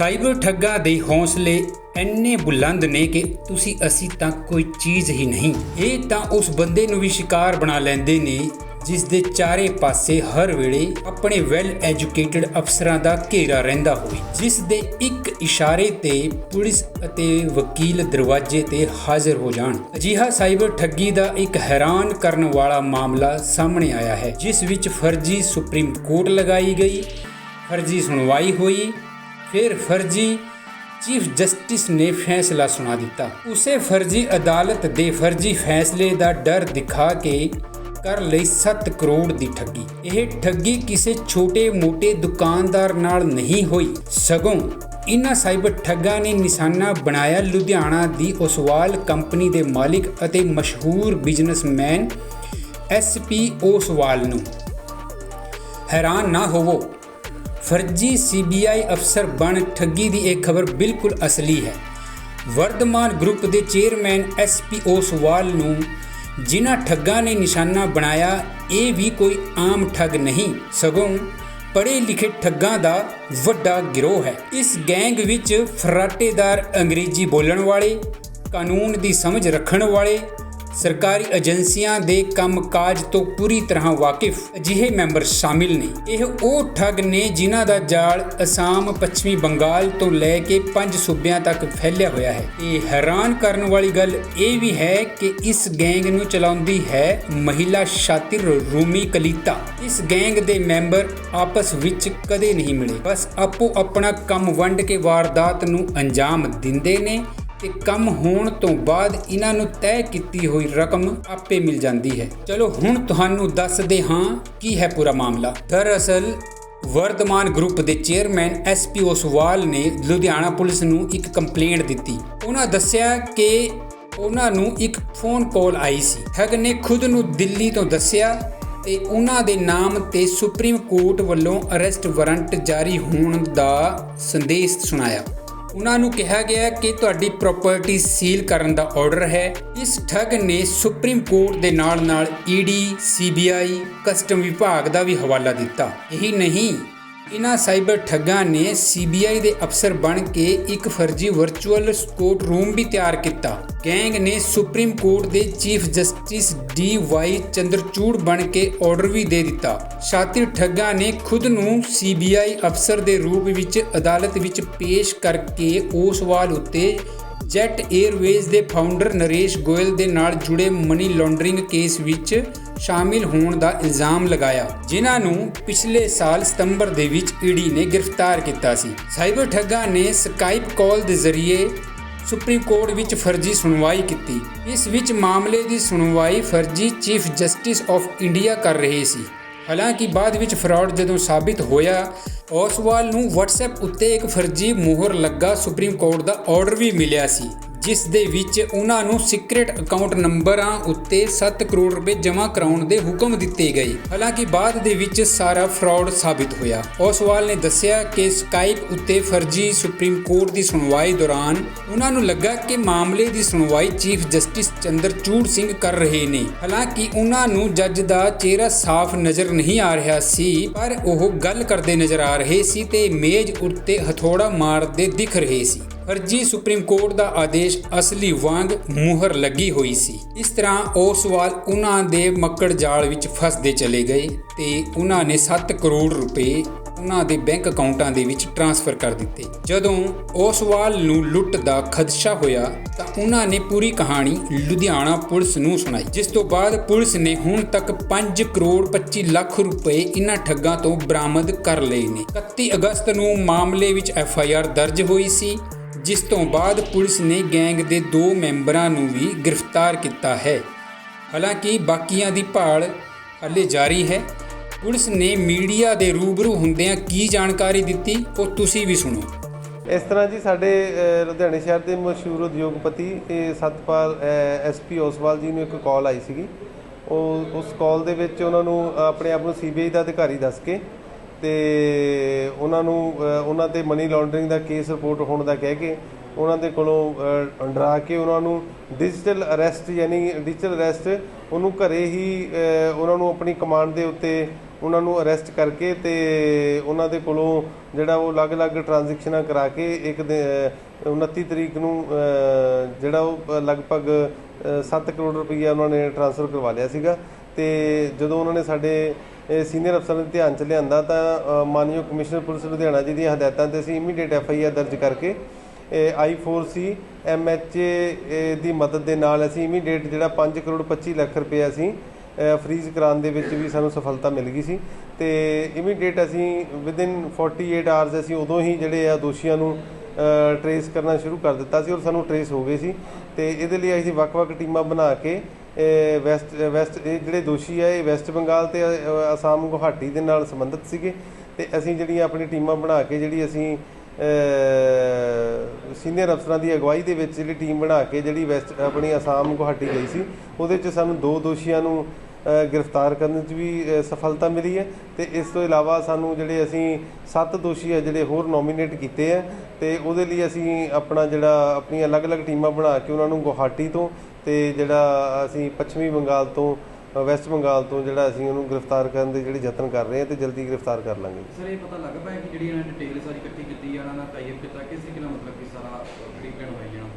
Cyber ਠੱਗਾ ਦੇ ਹੌਸਲੇ ਇੰਨੇ ਬੁਲੰਦ ਨੇ ਕਿ ਤੁਸੀਂ ਅਸੀਂ ਤਾਂ ਕੋਈ ਚੀਜ਼ ਹੀ ਨਹੀਂ। ਇਹ ਤਾਂ ਉਸ ਬੰਦੇ ਨੂੰ ਵੀ ਸ਼ਿਕਾਰ ਬਣਾ ਲੈਂਦੇ ਨੇ, ਜਿਸ ਦੇ ਚਾਰੇ ਪਾਸੇ ਹਰ ਵੇਲੇ ਆਪਣੇ ਵੈਲ ਐਜੂਕੇਟਿਡ ਅਫਸਰਾਂ ਦਾ ਘੇਰਾ ਰਹਿੰਦਾ ਹੋਵੇ, ਜਿਸ ਦੇ ਇੱਕ ਇਸ਼ਾਰੇ ਤੇ ਪੁਲਿਸ ਅਤੇ ਵਕੀਲ ਦਰਵਾਜ਼ੇ ਤੇ ਹਾਜ਼ਰ ਹੋ ਜਾਣ। ਅਜਿਹਾ ਸਾਈਬਰ ਠੱਗੀ ਦਾ ਇੱਕ ਹੈਰਾਨ ਕਰਨ ਵਾਲਾ ਮਾਮਲਾ ਸਾਹਮਣੇ ਆਇਆ ਹੈ, ਜਿਸ ਵਿੱਚ ਫਰਜ਼ੀ ਸੁਪਰੀਮ ਕੋਰਟ ਲਗਾਈ ਗਈ, ਫਰਜ਼ੀ ਸੁਣਵਾਈ ਹੋਈ ਫਿਰ ਫਰਜ਼ੀ ਚੀਫ ਜਸਟਿਸ ਨੇ ਫੈਸਲਾ ਸੁਣਾ ਦਿੱਤਾ। ਉਸੇ ਫਰਜ਼ੀ ਅਦਾਲਤ ਦੇ ਫਰਜ਼ੀ ਫੈਸਲੇ ਦਾ ਡਰ ਦਿਖਾ ਕੇ ਕਰ ਲਈ 7 ਕਰੋੜ ਦੀ ਠੱਗੀ। ਇਹ ਠੱਗੀ ਕਿਸੇ ਛੋਟੇ-ਮੋਟੇ ਦੁਕਾਨਦਾਰ ਨਾਲ ਨਹੀਂ ਹੋਈ। ਸਗੋਂ ਇਨ੍ਹਾਂ ਸਾਈਬਰ ਠੱਗਾਂ ਨੇ ਨਿਸ਼ਾਨਾ ਬਣਾਇਆ ਲੁਧਿਆਣਾ ਦੀ ਓਸਵਾਲ ਕੰਪਨੀ ਦੇ ਮਾਲਿਕ ਅਤੇ ਮਸ਼ਹੂਰ ਬਿਜ਼ਨਸਮੈਨ ਐਸਪੀ ਓਸਵਾਲ ਨੂੰ। ਹੈਰਾਨ ਨਾ ਹੋਵੋ ਫਰਜ਼ੀ ਸੀਬੀਆਈ ਅਫਸਰ ਬਣ ਠੱਗੀ ਦੀ ਇਹ ਖਬਰ ਬਿਲਕੁਲ ਅਸਲੀ ਹੈ। ਵਰਧਮਾਨ ਗਰੁੱਪ ਦੇ ਚੇਅਰਮੈਨ ਐਸਪੀ ਓਸਵਾਲ ਨੂੰ ਜਿਨ੍ਹਾਂ ਠੱਗਾਂ ਨੇ ਨਿਸ਼ਾਨਾ ਬਣਾਇਆ, ਇਹ ਵੀ ਕੋਈ ਆਮ ਠੱਗ ਨਹੀਂ, ਸਗੋਂ ਪੜ੍ਹੇ ਲਿਖੇ ਠੱਗਾਂ ਦਾ ਵੱਡਾ ਗਿਰੋਹ ਹੈ। ਇਸ ਗੈਂਗ ਵਿੱਚ ਫਰਾਟੇਦਾਰ ਅੰਗਰੇਜ਼ੀ ਬੋਲਣ ਵਾਲੇ, ਕਾਨੂੰਨ ਦੀ ਸਮਝ ਰੱਖਣ ਵਾਲੇ ਸਰਕਾਰੀ ਏਜੰਸੀਆਂ ਦੇ ਕੰਮਕਾਜ ਤੋਂ ਪੂਰੀ ਤਰ੍ਹਾਂ ਵਾਕਿਫ ਅਜਿਹੇ ਮੈਂਬਰ ਸ਼ਾਮਿਲ ਨੇ। ਇਹ ਉਹ ਠੱਗ ਨੇ ਜਿਨ੍ਹਾਂ ਦਾ ਜਾਲ ਅਸਾਮ, ਪੱਛਮੀ ਬੰਗਾਲ ਤੋਂ ਲੈ ਕੇ ਪੰਜ ਸੂਬਿਆਂ ਤੱਕ ਫੈਲਿਆ ਹੋਇਆ ਹੈ। ਇਹ ਹੈਰਾਨ ਕਰਨ ਵਾਲੀ ਗੱਲ ਇਹ ਵੀ ਹੈ ਕਿ ਇਸ ਗੈਂਗ ਨੂੰ ਚਲਾਉਂਦੀ ਹੈ ਮਹਿਲਾ ਸ਼ਾਤਿਰ ਰੂਮੀ ਕਲੀਤਾ। ਇਸ ਗੈਂਗ ਦੇ ਮੈਂਬਰ ਆਪਸ ਵਿੱਚ ਕਦੇ ਨਹੀਂ ਮਿਲੇ। ਬਸ ਆਪੋ ਆਪਣਾ ਕੰਮ ਵੰਡ ਕੇ ਵਾਰਦਾਤ ਨੂੰ ਅੰਜਾਮ ਦਿੰਦੇ ਨੇ। ਤੇ ਕੰਮ ਹੋਣ ਤੋਂ ਬਾਅਦ ਇਹਨਾਂ ਨੂੰ ਤੈਅ ਕੀਤੀ ਹੋਈ ਰਕਮ ਆਪੇ ਮਿਲ ਜਾਂਦੀ ਹੈ। ਚਲੋ ਹੁਣ ਤੁਹਾਨੂੰ ਦੱਸਦੇ ਹਾਂ ਕੀ ਹੈ ਪੂਰਾ ਮਾਮਲਾ। ਦਰਅਸਲ ਵਰਤਮਾਨ ਗਰੁੱਪ ਦੇ ਚੇਅਰਮੈਨ ਐਸਪੀ ਓਸਵਾਲ ਨੇ ਲੁਧਿਆਣਾ ਪੁਲਿਸ ਨੂੰ ਇੱਕ ਕੰਪਲੇਂਟ ਦਿੱਤੀ। ਉਹਨਾਂ ਦੱਸਿਆ ਕਿ ਉਹਨਾਂ ਨੂੰ ਇੱਕ ਫੋਨ ਕਾਲ ਆਈ ਸੀ। ਠੱਗ ਨੇ ਖੁਦ ਨੂੰ ਦਿੱਲੀ ਤੋਂ ਦੱਸਿਆ ਤੇ ਉਹਨਾਂ ਦੇ ਨਾਮ ਤੇ ਸੁਪਰੀਮ ਕੋਰਟ ਵੱਲੋਂ ਅਰੈਸਟ ਵਾਰੰਟ ਜਾਰੀ ਹੋਣ ਦਾ ਸੰਦੇਸ਼ ਸੁਣਾਇਆ। ਉਹਨਾਂ ਨੂੰ ਕਿਹਾ ਗਿਆ ਕਿ ਤੁਹਾਡੀ ਪ੍ਰਾਪਰਟੀ ਸੀਲ ਕਰਨ ਦਾ ਆਰਡਰ ਹੈ। ਇਸ ਠੱਗ ਨੇ ਸੁਪਰੀਮ ਕੋਰਟ ਦੇ ਨਾਲ ਨਾਲ ਈਡੀ ਸੀਬੀਆਈ ਕਸਟਮ ਵਿਭਾਗ ਦਾ ਵੀ ਹਵਾਲਾ ਦਿੱਤਾ। ਇਹੀ ਨਹੀਂ ਇਨ੍ਹਾਂ ਸਾਈਬਰ ਠੱਗਾਂ ਨੇ ਸੀਬੀਆਈ ਦੇ ਅਫਸਰ ਬਣ ਕੇ ਇੱਕ ਫਰਜ਼ੀ ਵਰਚੁਅਲ ਕੋਰਟ ਰੂਮ ਵੀ ਤਿਆਰ ਕੀਤਾ। ਗੈਂਗ ਨੇ ਸੁਪਰੀਮ ਕੋਰਟ ਦੇ chief justice D Y Chandrachud ਬਣ ਕੇ ਆਰਡਰ ਵੀ ਦੇ ਦਿੱਤਾ। ਸ਼ਾਤਿਰ ਠੱਗਾਂ ਨੇ ਖੁਦ ਨੂੰ ਸੀਬੀਆਈ ਅਫਸਰ ਦੇ ਰੂਪ ਵਿੱਚ ਅਦਾਲਤ ਵਿੱਚ ਪੇਸ਼ ਕਰਕੇ ਉਸ ਸਵਾਲ ਉੱਤੇ ਜੈਟ 에ਅਰਵੇਜ਼ ਦੇ ਫਾਊਂਡਰ ਨਰੇਸ਼ ਗੋਇਲ ਦੇ ਨਾਲ ਜੁੜੇ ਮਨੀ ਲਾਂਡਰਿੰਗ ਕੇਸ ਵਿੱਚ ਸ਼ਾਮਿਲ ਹੋਣ ਦਾ ਇਲਜ਼ਾਮ ਲਗਾਇਆ, ਜਿਨ੍ਹਾਂ ਨੂੰ ਪਿਛਲੇ ਸਾਲ ਸਤੰਬਰ ਦੇ ਵਿੱਚ ਈਡੀ ਨੇ ਗ੍ਰਿਫਤਾਰ ਕੀਤਾ ਸੀ। ਸਾਈਬਰ ਠੱਗਾ ਨੇ ਸਕਾਈਪ ਕਾਲ ਦੇ ਜ਼ਰੀਏ ਸੁਪਰੀਮ ਕੋਰਟ ਵਿੱਚ ਫਰਜ਼ੀ ਸੁਣਵਾਈ ਕੀਤੀ। ਇਸ ਵਿੱਚ ਮਾਮਲੇ ਦੀ ਸੁਣਵਾਈ ਫਰਜ਼ੀ ਚੀਫ ਜਸਟਿਸ ਆਫ ਇੰਡੀਆ ਕਰ ਰਹੇ ਸੀ। ਹਾਲਾਂਕਿ ਬਾਅਦ ਵਿੱਚ ਫਰਾਡ ਜਦੋਂ ਸਾਬਿਤ ਹੋਇਆ, ਓਸਵਾਲ ਨੂੰ WhatsApp ਉੱਤੇ ਇੱਕ ਫਰਜ਼ੀ ਮੋਹਰ ਲੱਗਾ ਸੁਪਰੀਮ ਕੋਰਟ ਦਾ ਆਰਡਰ ਵੀ ਮਿਲਿਆ ਸੀ। ਜਿਸ ਦੇ ਵਿੱਚ ਉਹਨਾਂ ਨੂੰ ਸੀਕ੍ਰੀਟ ਅਕਾਊਂਟ ਨੰਬਰਾਂ ਉੱਤੇ 7 ਕਰੋੜ ਰੁਪਏ ਜਮ੍ਹਾਂ ਕਰਾਉਣ ਦੇ ਹੁਕਮ ਦਿੱਤੇ ਗਏ। ਹਾਲਾਂਕਿ ਬਾਅਦ ਦੇ ਵਿੱਚ ਸਾਰਾ ਫਰਾਡ ਸਾਬਿਤ ਹੋਇਆ। ਓਸਵਾਲ ਨੇ ਦੱਸਿਆ ਕਿ ਸਕਾਈਪ ਉੱਤੇ ਫਰਜ਼ੀ ਸੁਪਰੀਮ ਕੋਰਟ ਦੀ ਸੁਣਵਾਈ ਦੌਰਾਨ ਉਹਨਾਂ ਨੂੰ ਲੱਗਾ ਕਿ ਮਾਮਲੇ ਦੀ ਸੁਣਵਾਈ ਚੀਫ ਜਸਟਿਸ ਚੰਦਰਚੂੜ ਸਿੰਘ ਕਰ ਰਹੇ ਨੇ। ਹਾਲਾਂਕਿ ਉਹਨਾਂ ਨੂੰ ਜੱਜ ਦਾ ਚਿਹਰਾ ਸਾਫ਼ ਨਜ਼ਰ ਨਹੀਂ ਆ ਰਿਹਾ ਸੀ, ਪਰ ਉਹ ਗੱਲ ਕਰਦੇ ਨਜ਼ਰ ਆ ਰਹੇ ਸੀ ਤੇ ਮੇਜ਼ ਉੱਤੇ ਹਥੌੜਾ ਮਾਰਦੇ ਦਿਖ ਰਹੇ ਸੀ। ਫਰਜ਼ੀ ਸੁਪਰੀਮ ਕੋਰਟ ਦਾ ਆਦੇਸ਼ ਅਸਲੀ ਵਾਂਗ ਮੁਹਰ ਲੱਗੀ ਹੋਈ ਸੀ। ਇਸ ਤਰ੍ਹਾਂ ਉਹ ਸਵਾਲ ਉਹਨਾਂ ਦੇ ਮੱਕੜ ਜਾਲ ਵਿੱਚ ਫਸਦੇ ਚਲੇ ਗਏ ਤੇ ਉਹਨਾਂ ਨੇ 7 ਕਰੋੜ ਰੁਪਏ ਉਹਨਾਂ ਦੇ ਬੈਂਕ ਅਕਾਊਂਟਾਂ ਦੇ ਵਿੱਚ ਟ੍ਰਾਂਸਫਰ ਕਰ ਦਿੱਤੇ। ਜਦੋਂ ਓਸਵਾਲ ਨੂੰ ਲੁੱਟ ਦਾ ਖਦਸ਼ਾ ਹੋਇਆ ਤਾਂ ਉਹਨਾਂ ਨੇ ਪੂਰੀ ਕਹਾਣੀ ਲੁਧਿਆਣਾ ਪੁਲਿਸ ਨੂੰ ਸੁਣਾਈ। ਜਿਸ ਤੋਂ ਬਾਅਦ ਪੁਲਿਸ ਨੇ ਹੁਣ ਤੱਕ 5 ਕਰੋੜ 25 ਲੱਖ ਰੁਪਏ ਇਹਨਾਂ ਠੱਗਾਂ ਤੋਂ ਬਰਾਮਦ ਕਰ ਲਏ ਨੇ। 31 ਅਗਸਤ ਨੂੰ ਮਾਮਲੇ ਵਿੱਚ ਐਫ ਆਈ ਆਰ ਦਰਜ ਹੋਈ ਸੀ ਜਿਸ ਤੋਂ ਬਾਅਦ ਪੁਲਿਸ ਨੇ ਗੈਂਗ ਦੇ ਦੋ ਮੈਂਬਰਾਂ ਨੂੰ ਵੀ ਗ੍ਰਿਫਤਾਰ ਕੀਤਾ ਹੈ। ਹਾਲਾਂਕਿ ਬਾਕੀਆਂ ਦੀ ਭਾਲ ਹਾਲੇ ਜਾਰੀ ਹੈ। ਪੁਲਿਸ ਨੇ ਮੀਡੀਆ ਦੇ ਰੂਬਰੂ ਹੁੰਦਿਆਂ ਕੀ ਜਾਣਕਾਰੀ ਦਿੱਤੀ, ਉਹ ਤੁਸੀਂ ਵੀ ਸੁਣੋ। ਇਸ ਤਰ੍ਹਾਂ ਜੀ ਸਾਡੇ ਲੁਧਿਆਣੇ ਸ਼ਹਿਰ ਦੇ ਮਸ਼ਹੂਰ ਉਦਯੋਗਪਤੀ ਇਹ ਸਤਪਾਲ ਐਸਪੀ ਓਸਵਾਲ ਜੀ ਨੂੰ ਇੱਕ ਕਾਲ ਆਈ ਸੀਗੀ। ਉਹ, ਉਸ ਕਾਲ ਦੇ ਵਿੱਚ ਉਹਨਾਂ ਨੂੰ ਆਪਣੇ ਆਪ ਨੂੰ ਸੀਬੀਆਈ ਦਾ ਅਧਿਕਾਰੀ ਦੱਸ ਕੇ ਤੇ ਉਹਨਾਂ ਨੂੰ ਉਹਨਾਂ ਤੇ ਮਨੀ ਲਾਂਡਰਿੰਗ ਦਾ ਕੇਸ ਰਿਪੋਰਟ ਹੋਣ ਦਾ ਕਹਿ ਕੇ ਉਹਨਾਂ ਦੇ ਕੋਲੋਂ ਅ, ਡਰਾ ਕੇ ਉਹਨਾਂ ਨੂੰ ਡਿਜੀਟਲ ਅਰੈਸਟ ਯਾਨੀ ਡਿਜੀਟਲ ਅਰੈਸਟ ਉਹਨੂੰ ਘਰੇ ਹੀ ਉਹਨਾਂ ਨੂੰ ਆਪਣੀ ਕਮਾਂਡ ਦੇ ਉੱਤੇ ਉਹਨਾਂ ਨੂੰ ਅਰੈਸਟ ਕਰਕੇ ਤੇ ਉਹਨਾਂ ਦੇ ਕੋਲੋਂ ਜਿਹੜਾ ਉਹ ਅਲੱਗ-ਅਲੱਗ ਟ੍ਰਾਂਜੈਕਸ਼ਨਾਂ ਕਰਾ ਕੇ ਇੱਕ ਦਿ- ਅ, 29 ਤਰੀਕ ਨੂੰ ਜਿਹੜਾ ਉਹ ਲਗਭਗ 7 ਕਰੋੜ ਰੁਪਈਆ ਉਹਨਾਂ ਨੇ ਟ੍ਰਾਂਸਫਰ ਕਰਵਾ ਲਿਆ ਸੀਗਾ ਤੇ ਜਦੋਂ ਉਹਨਾਂ ਨੇ ਸਾਡੇ ਸੀਨੀਅਰ ਅਫਸਰਾਂ ਦੇ ਧਿਆਨ ਚ ਲਿਆਂਦਾ ਤਾਂ ਮਾਨਯੋਗ ਕਮਿਸ਼ਨਰ ਪੁਲਿਸ ਲੁਧਿਆਣਾ ਜੀ ਦੀਆਂ ਹਦਾਇਤਾਂ ਤੇ ਅਸੀਂ ਇਮੀਡੀਏਟ ਐਫ ਆਈ ਆਰ ਦਰਜ ਕਰਕੇ I4C MHA ਦੀ ਮਦਦ ਦੇ ਨਾਲ ਅਸੀਂ ਇਮੀਡੀਏਟ ਜਿਹੜਾ 5 ਕਰੋੜ 25 ਲੱਖ ਰੁਪਏ ਅਸੀਂ ਫ੍ਰੀਜ਼ ਕਰਾਉਣ ਦੇ ਵਿੱਚ ਵੀ ਸਾਨੂੰ ਸਫਲਤਾ ਮਿਲ ਗਈ ਸੀ। ਤੇ ਇਮੀਡੀਏਟ ਅਸੀਂ ਵਿਦਿਨ 48 ਆਵਰਸ ਅਸੀਂ ਉਦੋਂ ਹੀ ਜਿਹੜੇ ਆ ਦੋਸ਼ੀਆਂ ਨੂੰ ਟਰੇਸ ਕਰਨਾ ਸ਼ੁਰੂ ਕਰ ਦਿੱਤਾ ਸੀ ਔਰ ਸਾਨੂੰ ਟਰੇਸ ਹੋ ਗਏ ਸੀ। ਤੇ ਇਹਦੇ ਲਈ ਅਸੀਂ ਵੱਖ-ਵੱਖ ਟੀਮਾਂ ਬਣਾ ਕੇ ਵੈਸਟ ਵੈਸਟ ਇਹ ਜਿਹੜੇ ਦੋਸ਼ੀ ਆ, ਇਹ ਵੈਸਟ ਬੰਗਾਲ ਤੇ ਅਸਾਮ ਗੁਹਾਟੀ ਦੇ ਨਾਲ ਸੰਬੰਧਿਤ ਸੀਗੇ। ਤੇ ਅਸੀਂ ਜਿਹੜੀਆਂ ਆਪਣੀ ਟੀਮਾਂ ਬਣਾ ਕੇ, ਜਿਹੜੀ ਅਸੀਂ ਸੀਨੀਅਰ ਅਫਸਰਾਂ ਦੀ ਅਗਵਾਈ ਦੇ ਵਿੱਚ ਜਿਹੜੀ ਟੀਮ ਬਣਾ ਕੇ, ਜਿਹੜੀ ਵੈਸਟ, ਆਪਣੀ ਅਸਾਮ ਗੁਹਾਟੀ ਗਈ ਸੀ, ਉਹਦੇ 'ਚ ਸਾਨੂੰ ਦੋ ਦੋਸ਼ੀਆਂ ਨੂੰ ਗ੍ਰਿਫਤਾਰ ਕਰਨ 'ਚ ਵੀ ਸਫਲਤਾ ਮਿਲੀ ਹੈ। ਤੇ ਇਸ ਤੋਂ ਇਲਾਵਾ ਸਾਨੂੰ ਜਿਹੜੇ ਅਸੀਂ ਸੱਤ ਦੋਸ਼ੀ ਆ, ਜਿਹੜੇ ਹੋਰ ਨੋਮੀਨੇਟ ਕੀਤੇ ਆ, ਤੇ ਉਹਦੇ ਲਈ ਅਸੀਂ ਆਪਣਾ ਜਿਹੜਾ, ਆਪਣੀਆਂ ਅਲੱਗ-ਅਲੱਗ ਟੀਮਾਂ ਬਣਾ ਕੇ ਉਹਨਾਂ ਨੂੰ ਗੁਹਾਟੀ ਤੋਂ ਤੇ ਜਿਹੜਾ ਅਸੀਂ ਪੱਛਮੀ ਬੰਗਾਲ ਤੋਂ ਵੈਸਟ ਬੰਗਾਲ ਤੋਂ ਜਿਹੜਾ ਅਸੀਂ ਉਹਨੂੰ ਗ੍ਰਿਫਤਾਰ ਕਰਨ ਦੇ ਜਿਹੜੇ ਯਤਨ ਕਰ ਰਹੇ ਹਾਂ ਤੇ ਜਲਦੀ ਗ੍ਰਿਫਤਾਰ ਕਰ ਲਾਂਗੇ ਸਰ ਇਹ ਪਤਾ ਲੱਗ ਪਿਆ ਕਿ ਜਿਹੜੀ ਇਹਨਾਂ ਨੇ ਡਿਟੇਲ ਸਾਰੀ ਇਕੱਠੀ ਕੀਤੀ ਆ ਇਹਨਾਂ ਦਾ ਟਾਈਪ ਕੀਤਾ ਕਿਸ ਤਰੀਕੇ ਨਾਲ ਮਤਲਬ ਕਿ ਸਾਰਾ ਟ੍ਰੀਟਮੈਂਟ ਹੋਇਆ ਇਹਨਾਂ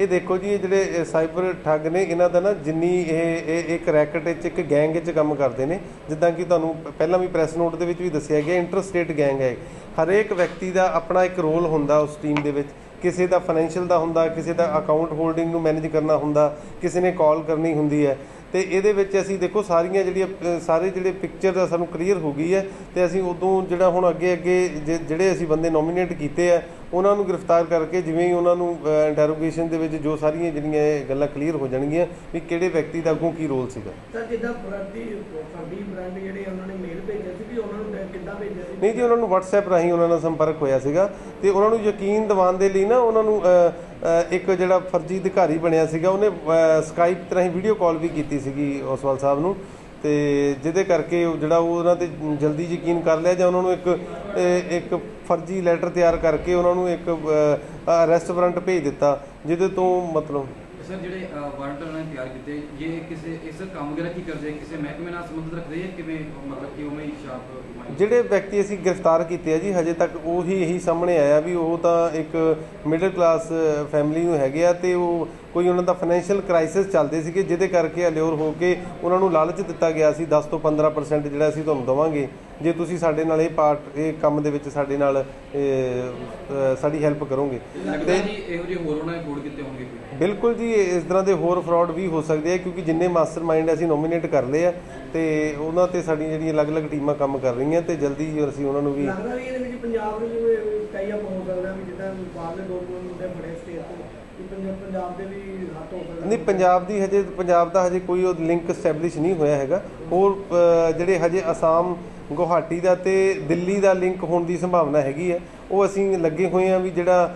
ਇਹ ਦੇਖੋ ਜੀ ਇਹ ਜਿਹੜੇ ਸਾਈਬਰ ਠੱਗ ਨੇ ਇਹਨਾਂ ਦਾ ਨਾ ਜਿੰਨੀ ਇਹ ਇਹ ਇੱਕ ਰੈਕਟ ਵਿੱਚ ਇੱਕ ਗੈਂਗ ਵਿੱਚ ਕੰਮ ਕਰਦੇ ਨੇ ਜਿੱਦਾਂ ਕਿ ਤੁਹਾਨੂੰ ਪਹਿਲਾਂ ਵੀ ਪ੍ਰੈਸ ਨੋਟ ਦੇ ਵਿੱਚ ਵੀ ਦੱਸਿਆ ਗਿਆ ਇੰਟਰ ਸਟੇਟ ਗੈਂਗ ਹੈ ਹਰੇਕ ਵਿਅਕਤੀ ਦਾ ਆਪਣਾ ਇੱਕ ਰੋਲ ਹੁੰਦਾ ਉਸ ਟੀਮ ਦੇ ਵਿੱਚ। ਕਿਸੇ ਦਾ ਫਾਈਨੈਂਸ਼ੀਅਲ ਦਾ ਹੁੰਦਾ, ਕਿਸੇ ਦਾ ਅਕਾਊਂਟ ਹੋਲਡਿੰਗ ਨੂੰ ਮੈਨੇਜ ਕਰਨਾ ਹੁੰਦਾ, ਕਿਸੇ ਨੇ ਕਾਲ ਕਰਨੀ ਹੁੰਦੀ ਹੈ। ਤੇ ਇਹਦੇ ਵਿੱਚ ਅਸੀਂ ਦੇਖੋ ਸਾਰੀਆਂ ਜਿਹੜੀਆਂ, ਸਾਰੇ ਜਿਹੜੇ ਪਿਕਚਰ ਦਾ ਸਾਨੂੰ ਕਲੀਅਰ ਹੋ ਗਈ ਹੈ ਤੇ ਅਸੀਂ ਉਦੋਂ ਜਿਹੜਾ ਹੁਣ ਅੱਗੇ ਅੱਗੇ ਜੇ- ਜਿਹੜੇ ਅਸੀਂ ਬੰਦੇ ਨੋਮੀਨੇਟ ਕੀਤੇ ਆ ਉਹਨਾਂ ਨੂੰ ਗ੍ਰਿਫਤਾਰ ਕਰਕੇ ਜਿਵੇਂ ਹੀ ਉਹਨਾਂ ਨੂੰ ਇੰਟਰੋਗੇਸ਼ਨ ਦੇ ਵਿੱਚ ਜੋ ਸਾਰੀਆਂ ਜਿਹੜੀਆਂ ਇਹ ਗੱਲਾਂ ਕਲੀਅਰ ਹੋ ਜਾਣਗੀਆਂ ਵੀ ਕਿਹੜੇ ਵਿਅਕਤੀ ਦਾ ਅੱਗੋਂ ਕੀ ਰੋਲ ਸੀਗਾ। ਸਰ, ਜਿੱਦਾਂ ਫਰਦੀ ਫਰਦੀ ਬ੍ਰਾਂਡ ਜਿਹੜੇ ਉਹਨਾਂ ਨੇ ਮੇਲ ਭੇਜਿਆ ਨਹੀਂ ਜੀ, ਉਹਨਾਂ ਨੂੰ WhatsApp ਰਾਹੀਂ ਉਹਨਾਂ ਨਾਲ ਸੰਪਰਕ ਹੋਇਆ ਸੀਗਾ ਤੇ ਉਹਨਾਂ ਨੂੰ ਯਕੀਨ ਦਿਵਾਉਣ ਦੇ ਲਈ ਨਾ ਉਹਨਾਂ ਨੂੰ ਇੱਕ ਜਿਹੜਾ ਫਰਜ਼ੀ ਅਧਿਕਾਰੀ ਬਣਿਆ ਸੀਗਾ, ਉਹਨੇ ਸਕਾਈਪ ਰਾਹੀਂ ਵੀਡੀਓ ਕਾਲ ਵੀ ਕੀਤੀ ਸੀਗੀ ਓਸਵਾਲ ਸਾਹਿਬ ਨੂੰ ਤੇ ਜਿਹਦੇ ਕਰਕੇ ਜਿਹੜਾ ਉਹ ਉਹਨਾਂ ਤੇ ਜਲਦੀ ਯਕੀਨ ਕਰ ਲਿਆ ਜਾਂ ਉਹਨਾਂ ਨੂੰ ਇੱਕ ਇੱਕ ਫਰਜ਼ੀ ਲੈਟਰ ਤਿਆਰ ਕਰਕੇ ਉਹਨਾਂ ਨੂੰ ਇੱਕ ਅਰੈਸਟ ਵਾਰੰਟ ਭੇਜ ਦਿੱਤਾ, ਜਿਹਦੇ ਤੋਂ ਮਤਲਬ ਸਰ ਜਿਹੜੇ ਵਾਰੰਟ ਉਹਨਾਂ ਨੇ ਤਿਆਰ ਕੀਤੇ ਇਹ ਕਿਸੇ ਇਸ ਕੰਮ ਵਗੈਰਾ ਕੀ ਕਰਦੇ ਕਿਸੇ ਮਹਿਕਮੇ ਨਾਲ ਸੰਬੰਧਿਤ ਰੱਖਦੇ ਜਾਂ ਕਿਵੇਂ ਮਤਲਬ ਕਿ ਉਵੇਂ ਹੀ ਸ਼ਾਪ ਜਿਹੜੇ ਵਿਅਕਤੀ ਅਸੀਂ ਗ੍ਰਿਫਤਾਰ ਕੀਤੇ ਆ ਜੀ ਹਜੇ ਤੱਕ ਉਹੀ ਇਹੀ ਸਾਹਮਣੇ ਆਇਆ ਵੀ ਉਹ ਤਾਂ ਇੱਕ ਮਿਡਲ ਕਲਾਸ ਫੈਮਿਲੀ ਨੂੰ ਹੈਗੇ ਆ ਤੇ ਉਹ ਕੋਈ ਉਹਨਾਂ ਦਾ ਫਾਈਨੈਂਸ਼ੀਅਲ ਕ੍ਰਾਈਸਿਸ ਚੱਲਦੇ ਸੀਗੇ ਜਿਹਦੇ ਕਰਕੇ ਅਲਿਓਰ ਹੋ ਕੇ ਉਹਨਾਂ ਨੂੰ ਲਾਲਚ ਦਿੱਤਾ ਗਿਆ ਸੀ। 10 ਤੋਂ 15% ਜਿਹੜਾ ਅਸੀਂ ਤੁਹਾਨੂੰ ਦਵਾਂਗੇ। ਜੇ ਤੁਸੀਂ ਸਾਡੇ ਨਾਲ ਇਹ ਪਾਰਟ ਇਹ ਕੰਮ ਦੇ ਵਿੱਚ ਸਾਡੇ ਨਾਲ ਸਾਡੀ ਹੈਲਪ ਕਰੋਗੇ। ਲੱਗਦਾ ਜੀ ਇਹੋ ਜਿਹੇ ਹੋਰ ਉਹਨਾਂ ਨੇ ਕੋਡ ਕੀਤੇ ਹੋਣਗੇ ਬਿਲਕੁਲ ਜੀ ਇਸ ਤਰ੍ਹਾਂ ਦੇ ਹੋਰ ਫਰਾਡ ਵੀ ਹੋ ਸਕਦੇ ਆ ਕਿਉਂਕਿ ਜਿੰਨੇ ਮਾਸਟਰਮਾਈਂਡ ਅਸੀਂ ਨੋਮੀਨੇਟ ਕਰ ਲਏ ਆ ਤੇ ਉਹਨਾਂ ਤੇ ਸਾਡੀਆਂ ਜਿਹੜੀਆਂ ਅਲੱਗ-ਅਲੱਗ ਟੀਮਾਂ ਕੰਮ ਕਰ ਰਹੀਆਂ ਤੇ ਜਲਦੀ ਹੀ ਅਸੀਂ ਉਹਨਾਂ ਨੂੰ ਵੀ ਲੱਗਦਾ ਵੀ ਇਹਦੇ ਵਿੱਚ ਪੰਜਾਬ ਨੂੰ ਜਿਵੇਂ ਕਈ ਆਪ ਹੋ ਸਕਦਾ ਵੀ ਜਿੱਦਾਂ ਬਾਹਰਲੇ ਦੋ ਮੁੰਡੇ ਬੜੇ ਸਟੇਟ ਤੋਂ ਵੀ ਪੰਜਾਬ ਪੰਜਾਬ ਦੇ ਵੀ ਹੱਥ ਹੋ ਸਕਦਾ। ਨਹੀਂ ਪੰਜਾਬ ਦੀ ਹਜੇ ਪੰਜਾਬ ਦਾ ਹਜੇ ਕੋਈ ਉਹ ਲਿੰਕ ਸਟੈਬਲਿਸ਼ ਨਹੀਂ ਹੋਇਆ ਹੈਗਾ। ਹੋਰ ਜਿਹੜੇ ਹਜੇ ਅਸਾਮ ਗੁਹਾਟੀ ਦਾ ਤੇ ਦਿੱਲੀ ਦਾ ਲਿੰਕ ਹੋਣ ਦੀ ਸੰਭਾਵਨਾ ਹੈਗੀ ਹੈ। ਉਹ ਅਸੀਂ ਲੱਗੇ ਹੋਏ ਆ ਵੀ ਜਿਹੜਾ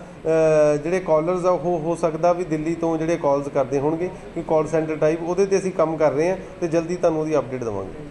ਜਿਹੜੇ ਕਾਲਰਸ ਆ, ਉਹ ਹੋ ਸਕਦਾ ਵੀ ਦਿੱਲੀ ਤੋਂ ਜਿਹੜੇ ਕਾਲਸ ਕਰਦੇ ਹੋਣਗੇ ਕਿ ਕਾਲ ਸੈਂਟਰ ਟਾਈਪ ਉਹਦੇ ਤੇ ਅਸੀਂ ਕੰਮ ਕਰ ਰਹੇ ਹਾਂ ਤੇ ਜਲਦੀ ਤੁਹਾਨੂੰ ਉਹਦੀ ਅਪਡੇਟ ਦੇਵਾਂਗੇ।